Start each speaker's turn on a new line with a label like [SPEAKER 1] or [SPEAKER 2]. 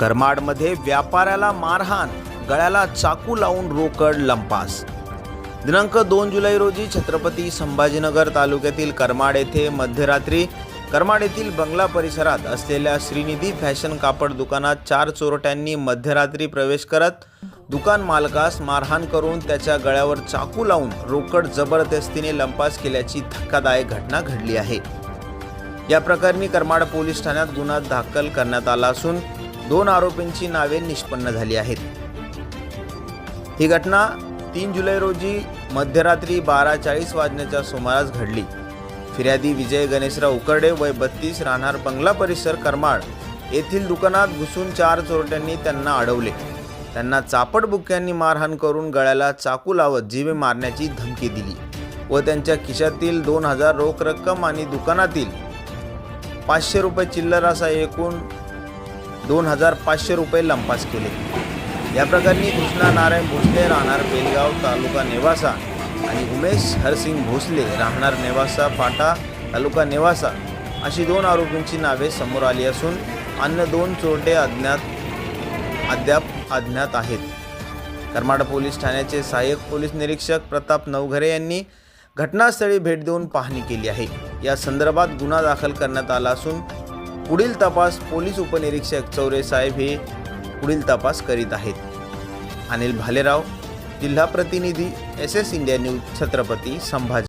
[SPEAKER 1] करमाडमध्ये व्यापाऱ्याला मारहाण गळ्याला चाकू लावून रोकड लंपास. दिनांक दोन जुलै रोजी छत्रपती संभाजीनगर तालुक्यातील करमाड येथे मध्यरात्री करमाड येथील बंगला परिसरात असलेल्या श्रीनिधी फॅशन कापड दुकानात चार चोरट्यांनी मध्यरात्री प्रवेश करत दुकान मालकास मारहाण करून त्याच्या गळ्यावर चाकू लावून रोकड जबरदस्तीने लंपास केल्याची धक्कादायक घटना घडली आहे. या प्रकरणी करमाड पोलीस ठाण्यात गुन्हा दाखल करण्यात आला असून दोन आरोपींची नावे निष्पन्न झाली आहेत. ही घटना तीन जुलै रोजी मध्यरात्री बारा चाळीस वाजण्याच्या सुमारास घडली. फिर्यादी विजय गणेशराव उकरडे वय बत्तीस राहणार बंगला परिसर करमाड येथील दुकानात घुसून चार चोरट्यांनी त्यांना अडवले. त्यांना चापट बुक्यांनी मारहाण करून गळ्याला चाकू लावत जीवे मारण्याची धमकी दिली व त्यांच्या खिशातील दोन हजार रोख रक्कम आणि दुकानातील पाचशे रुपये चिल्लर असा एकूण दोन हजार पाचशे रुपये लंपास केले. या प्रकरणी कृष्णा नारायण भोसले राहणार बेलगाव तालुका नेवासा आणि उमेश हरसिंग भोसले राहणार नेवासा फाटा तालुका नेवासा अशी दोन आरोपींची नावे समोर आली असून अन्य दोन चोरटे अज्ञात अद्याप अज्ञात आहेत. करमाड पोलीस ठाण्याचे सहाय्यक पोलीस निरीक्षक प्रताप नवघरे यांनी घटनास्थळी भेट देऊन पाहणी केली आहे. या संदर्भात गुन्हा दाखल करण्यात आला असून पुढील तपास पोलीस उपनिरीक्षक चौरे साहेब हे पुढील तपास करीत आहेत. अनिल भालेराव जिल्हा प्रतिनिधी S S India news Chhatrapati Sambhaji.